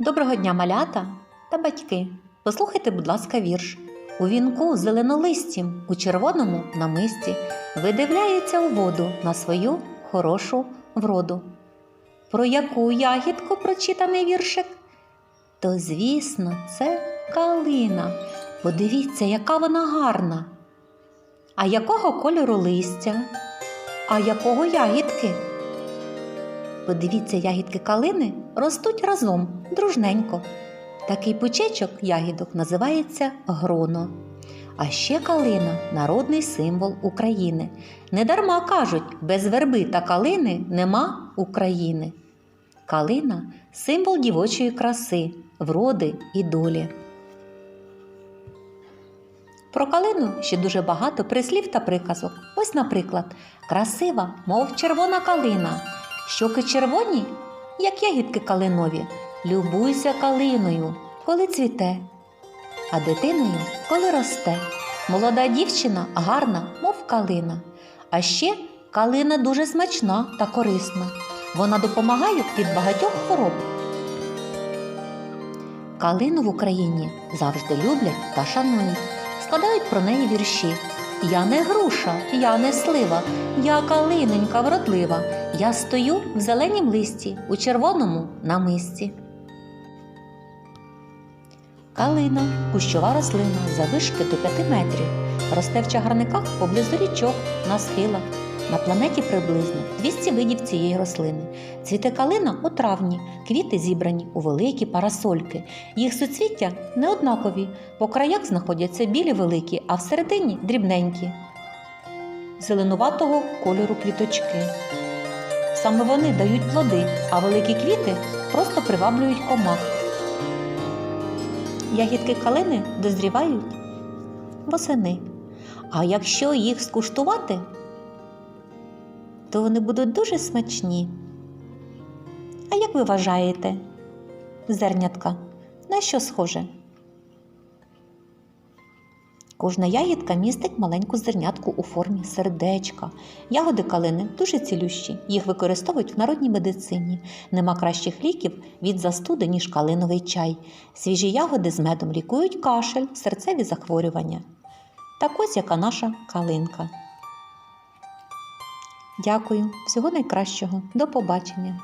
Доброго дня, малята та батьки. Послухайте, будь ласка, вірш. У вінку зеленолистім, у червоному намисті, видивляється у воду на свою хорошу вроду. Про яку ягідку прочитаний віршик? То, звісно, це калина. Подивіться, яка вона гарна. А якого кольору листя? А якого ягідки? Подивіться, ягідки калини ростуть разом, дружненько. Такий пучечок ягідок називається гроно. А ще калина народний символ України. Недарма кажуть, без верби та калини нема України. Калина символ дівочої краси, вроди і долі. Про калину ще дуже багато прислів та приказок. Ось, наприклад, красива, мов червона калина, щоки червоні, як ягідки калинові. Любуйся калиною, коли цвіте, а дитиною, коли росте. Молода дівчина гарна, мов калина. А ще калина дуже смачна та корисна. Вона допомагає від багатьох хвороб. Калину в Україні завжди люблять та шанують, складають про неї вірші. Я не груша, я не слива, я калинонька вродлива. Я стою в зеленім листі, у червоному намисті. Калина кущова рослина завишки до 5 метрів. Росте в чагарниках поблизу річок, на схилах. На планеті приблизно 200 видів цієї рослини. Цвіте калина у травні, квіти зібрані у великі парасольки. Їх суцвіття неоднакові, по краях знаходяться білі великі, а всередині дрібненькі. Зеленуватого кольору квіточки. Саме вони дають плоди, а великі квіти просто приваблюють комах. Ягідки калини дозрівають восени. А якщо їх скуштувати, то вони будуть дуже смачні. А як ви вважаєте, зернятка, на що схоже? Кожна ягідка містить маленьку зернятку у формі сердечка. Ягоди калини дуже цілющі, їх використовують в народній медицині. Нема кращих ліків від застуди, ніж калиновий чай. Свіжі ягоди з медом лікують кашель, серцеві захворювання. Так ось яка наша калинка. Дякую, всього найкращого. До побачення.